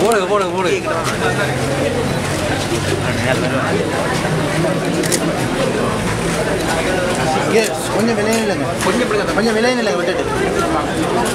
போடுங்க போடுங்க போடுங்க இங்கே கொஞ்சம் விலை இல்லைங்க கொஞ்சம் கொஞ்சம் விலை இல்லைங்க விட்டுட்டு.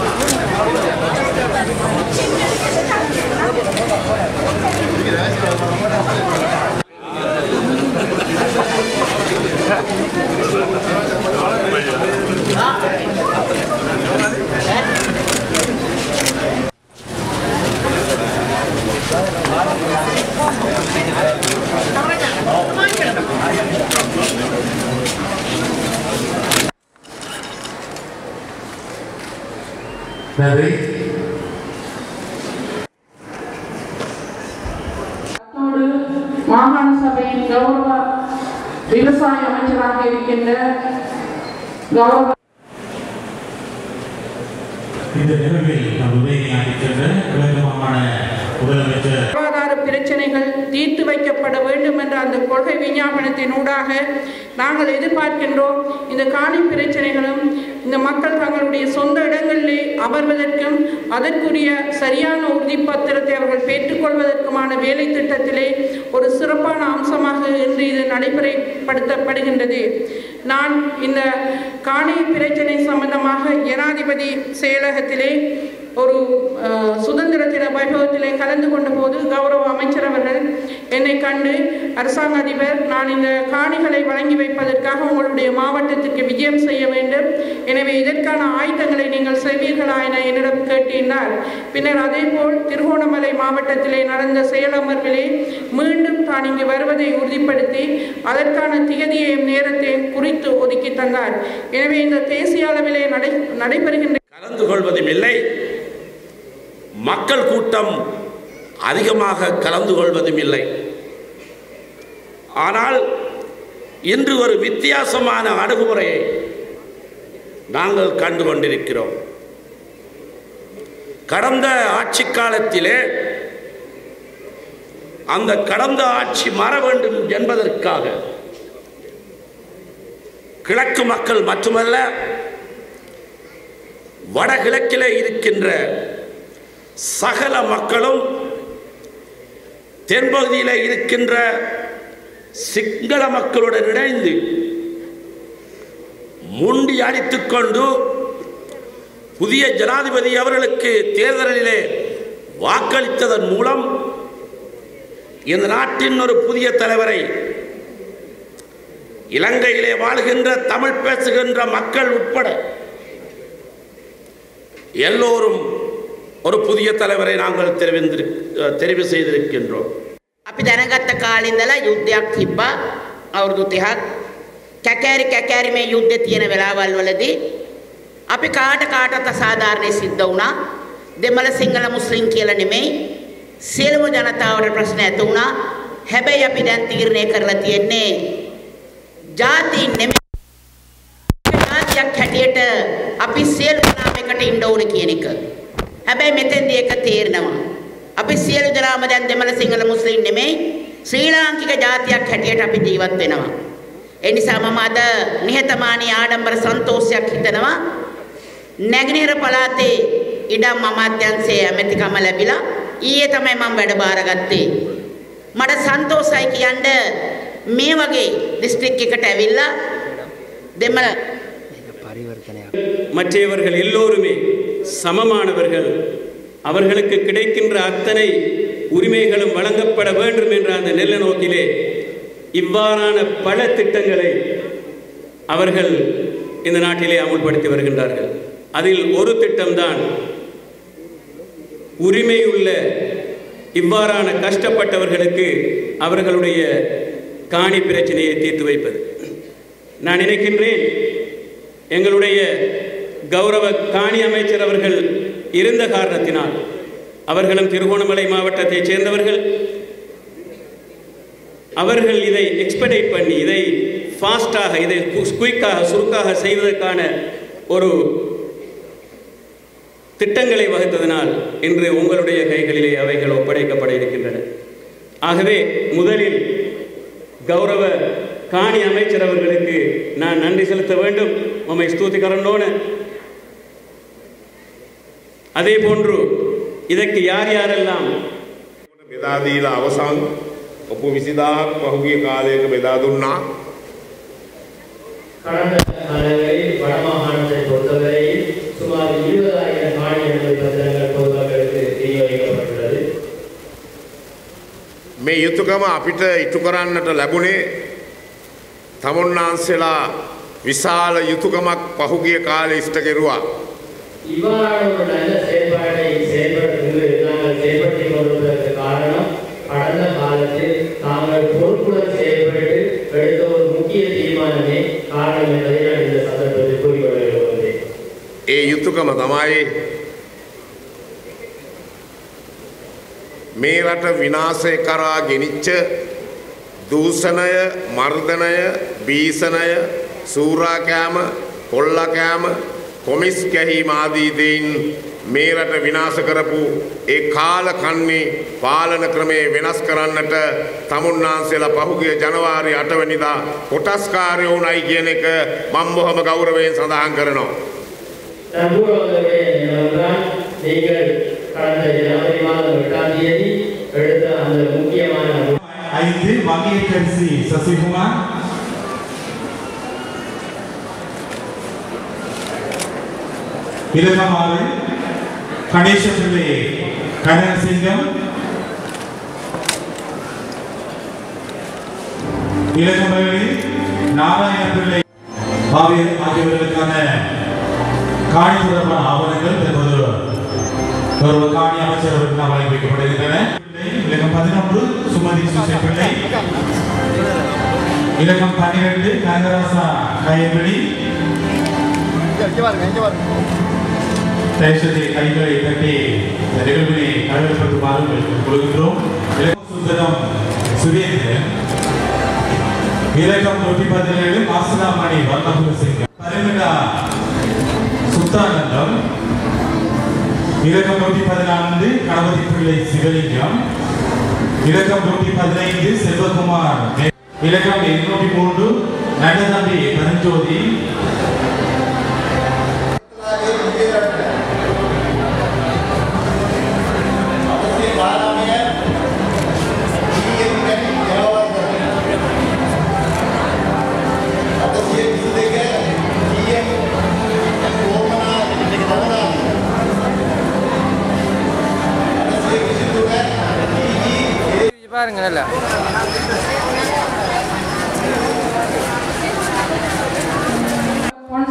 நன்றி மாகாண சபையின் கௌரவ விவசாய அமைச்சராக இருக்கின்ற கௌரவ இந்த நிகழ்வில் நம் முதலமைச்சர். பிரச்சனைகள் தீர்த்து வைக்கப்பட வேண்டும் என்ற அந்த கொள்கை விஞ்ஞாபனத்தின் ஊடாக நாங்கள் எதிர்பார்க்கின்றோம். இந்த காணி பிரச்சனைகளும் இந்த மக்கள் தங்களுடைய சொந்த இடங்களிலே அமர்வதற்கும் அதற்குரிய சரியான உறுதிப்பத்திரத்தை அவர்கள் பெற்றுக்கொள்வதற்குமான வேலை திட்டத்திலே ஒரு சிறப்பான அம்சமாக இன்று இது நடைமுறைப்படுத்தப்படுகின்றது. நான் இந்த காணி பிரச்சனை சம்பந்தமாக ஜனாதிபதி செயலகத்திலே ஒரு அஹ், சுதந்திர தின வைபவத்திலே கலந்து கொண்ட போது கௌரவ அமைச்சர் அவர்கள் என்னை கண்டு அரசாங்க அதிபர் நான் இந்த காணிகளை வழங்கி வைப்பதற்காக உங்களுடைய மாவட்டத்திற்கு விஜயம் செய்ய வேண்டும். எனவே இதற்கான ஆயுதங்களை நீங்கள் செய்வீர்களா என என்னிடம் கேட்டிருந்தார் பின்னர் அதேபோல் திருகோணமலை மாவட்டத்திலே நடந்த செயலமர்விலே மீண்டும் தான் இங்கு வருவதை உறுதிப்படுத்தி அதற்கான திகதியையும் நேரத்தையும் குறித்து ஒதுக்கி தந்தார். எனவே இந்த தேசிய அளவிலே நடை நடைபெறுகின்ற கலந்து கொள்வதும் இல்லை. மக்கள் கூட்டம் அதிகமாக கலந்து கொள்வதும் இல்லை. ஆனால் இன்று ஒரு வித்தியாசமான அணுகுமுறையை நாங்கள் கண்டு கொண்டிருக்கிறோம். கடந்த ஆட்சி காலத்திலே அந்த கடந்த ஆட்சி மாற வேண்டும் என்பதற்காக கிழக்கு மக்கள் மட்டுமல்ல வடகிழக்கிலே இருக்கின்ற சகல மக்களும் தென்பகுதியில் இருக்கின்ற சிங்கள மக்களுடன் இணைந்து முண்டி அடித்துக் கொண்டு புதிய ஜனாதிபதி அவர்களுக்கு தேர்தலிலே வாக்களித்ததன் மூலம் இந்த நாட்டின் ஒரு புதிய தலைவரை இலங்கையிலே வாழ்கின்ற தமிழ் பேசுகின்ற மக்கள் உட்பட எல்லோரும் ஒரு புதிய தலைவரை நாங்கள் தெரிவிந்திரு தெரிவு செய்திருக்கின்றோம் අපි දැනගත්ත කාලින්දලා යුද්ධයක් තිබ්බා අවුරුදු 30ක් කැකෑරි කැකෑරි මේ යුද්ධ තියෙන වෙලාවල් වලදී අපි කාට කාටත් අසාධාරණේ සිද්ධ වුණා දෙමළ සිංහල මුස්ලිම් කියලා නෙමෙයි සියලුම ජනතාවට ප්‍රශ්න ඇති වුණා හැබැයි අපි දැන් තීරණය කරලා තියෙන්නේ ජාතීන් නෙමෙයි ජාතියක් හැටියට අපි සියලු දෙනාම එකට ඉන්න ඕන කියන එක. හැබැයි මෙතෙන්දී එක තේරෙනවා. අපි සියලු දෙනාම දැන් දෙමළ සිංහල මුස්ලිම් නෙමෙයි ශ්‍රී ලාංකික ජාතියක් හැටියට අපි ජීවත් වෙනවා. ඒ නිසා මම අද නිහතමානී ආඩම්බර සන්තෝෂයක් හිතනවා. නැගෙනහිර පළාතේ ඉඩම් අමාත්‍යංශයේ ඇමතිකම ලැබිලා ඊයේ තමයි මම වැඩ බාරගත්තේ. මට සන්තෝෂයි කියන්න මේ වගේ දිස්ත්‍රික් එකට ඇවිල්ලා දෙමළ மற்றவர்கள் எல்லோருமே சமமானவர்கள். அவர்களுக்கு கிடைக்கின்ற அத்தனை உரிமைகளும் வழங்கப்பட வேண்டும் என்ற அந்த நெல்ல நோக்கிலே இவ்வாறான பல திட்டங்களை அவர்கள் இந்த நாட்டிலே அமுல்படுத்தி வருகின்றார்கள். அதில் ஒரு திட்டம்தான் உரிமையுள்ள இவ்வாறான கஷ்டப்பட்டவர்களுக்கு அவர்களுடைய காணி பிரச்சனையை தீர்த்து வைப்பது. நான் நினைக்கின்றேன் எங்களுடைய கௌரவ காணி அமைச்சர் அவர்கள் இருந்த காரணத்தினால் அவர்களும் திருகோணமலை மாவட்டத்தைச் சேர்ந்தவர்கள் அவர்கள் இதை எக்ஸ்பெடைட் பண்ணி இதை ஃபாஸ்டாக இதை குயிக்காக சுருக்காக செய்வதற்கான ஒரு திட்டங்களை வகுத்ததனால் இன்று உங்களுடைய கைகளிலே அவைகள் ஒப்படைக்கப்பட இருக்கின்றன. ஆகவே முதலில் கௌரவ காணி அமைச்சர் அவர்களுக்கு நான் நன்றி செலுத்த வேண்டும். உம்மை ஸ்தூதிகரனோன அதே போன்று ಇದಕ್ಕೆ ಯಾರ್ಯಾರೆಲ್ಲ බෙදා දීලා අවසන් ඔපු 20000ක් පහුගිය කාලයක බෙදා දුන්නා. கடந்த ஆண்டுகளில் வடமாகாணத்தை பொறுத்தவரையில் சுமார் இருபதாயிரம் காணி அனுமதி பத்திரங்கள் பொதுமக்களுக்கு விநியோகிக்கப்பட்டுள்ளது මේ යුතුයකම අපිට ඉටු කරන්නට ලැබුණේ තමුන්නාන්සලා විශාල යුතුයකමක් පහුගිය කාලේ ඉෂ්ට කෙරුවා. இவ்வாறான ஒரு நல்ல செயல்பாட்டை செயல்படுத்து நாங்கள் செயல்படுத்திக் கொள்வதற்கு காரணம் கடந்த காலத்தில் தாங்கள் பொறுப்புடன் செயல்பட்டு எடுத்த ஒரு முக்கிய தீர்மானமே காரணம் என்பதை நான் இந்த சந்தர்ப்பத்தில் கூறிக்கொள்ள விரும்புகிறேன் ඒ යුතුකම තමයි මේ රට විනාශය කරා ගෙනිච්ච දූෂණය මර්ධනය බීසණය සූරාකෑම කොල්ලකෑම කොමිස් කැහීම ආදී දෙයින් මේ රට විනාශ කරපු ඒ කාල කන්නේ පාලන ක්‍රමේ වෙනස් කරන්නට තමුන්නාන්සේලා පහුගිය ජනවාරි 8 වෙනිදා කොටස්කාරයෝ උණයි කියන එක මම බොහොම ගෞරවයෙන් සඳහන් කරනවා. நான் கூற வந்தவர்களே என்னவென்றால் நீங்கள் கடந்த ஜனவரி மாதம் எட்டாம் தேதி எடுத்த அந்த முக்கியமான ஐந்து மகேகரிசி சசிகுமார் இலக்கமாவில் கணேச பிள்ளை கனகசிங்கம் இலக்கமகளில் நாராயண பிள்ளை பாவியர் ஆகியவர்களுக்கான காணி தொடர்பான ஆவணங்கள் தற்போது ஒரு காணி அமைச்சர் அவர்களுக்கு வழங்கி வைக்கப்படுகின்றன இலக்கம் பதினொன்று சுமதி சுசை பிள்ளை. இலக்கம் பன்னிரண்டு கனகராசா கயபிடி தயவுசெய்து இங்கே கட்டி ದಯಚೇತಿ ಕೈಗಳು ಇದಕ್ಕೆ ನೆಲೆಗಳಲ್ಲಿ ಕಾರ್ಯಪಟ್ಟು ಬಾಲು ಕೊಡುಗಿದ್ರು ಸುಂದರಂ ಸುರೇಂದ್ರ ಹೀರಕಂ ನೂಟಿ ಬದಲೇಳು ಮಾಸನಾಮಣಿ ವರ್ಣಹುಲ ಸಿಂಗ ಪರಿಮಿತ సుల్తానందం ఇరకం నూటి పదినాలుగు గణపతి పిళ్ళై శివలింగం ఇరకం నూటి పదినైదు సెల్వకుమార్ ఇరకం ఎన్నూటి మూడు నడదండి పరంజోది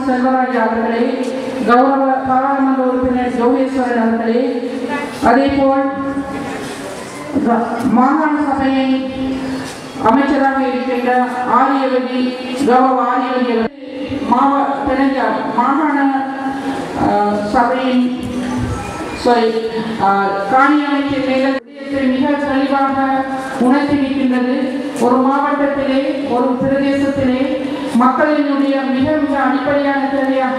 செல்வராஜ் அவர்களே கௌரவ பாராளுமன்ற உறுப்பினர் ஜோகேஸ்வரன் அவர்களே அதேபோல் ர- மாகாண சபையை அமைச்சராக இருக்கின்ற ஆரியவதி கௌரவ ஆரியவதி மாவட்ட மாகாண சபையின் சாரி காணி அமைச்சர் மேல மிக தெளிவாக உணர்த்தி நிற்கின்றது ஒரு மாவட்டத்திலே ஒரு பிரதேசத்திலே மக்களினுடைய மிக மிக அடிப்படையான தேவையாக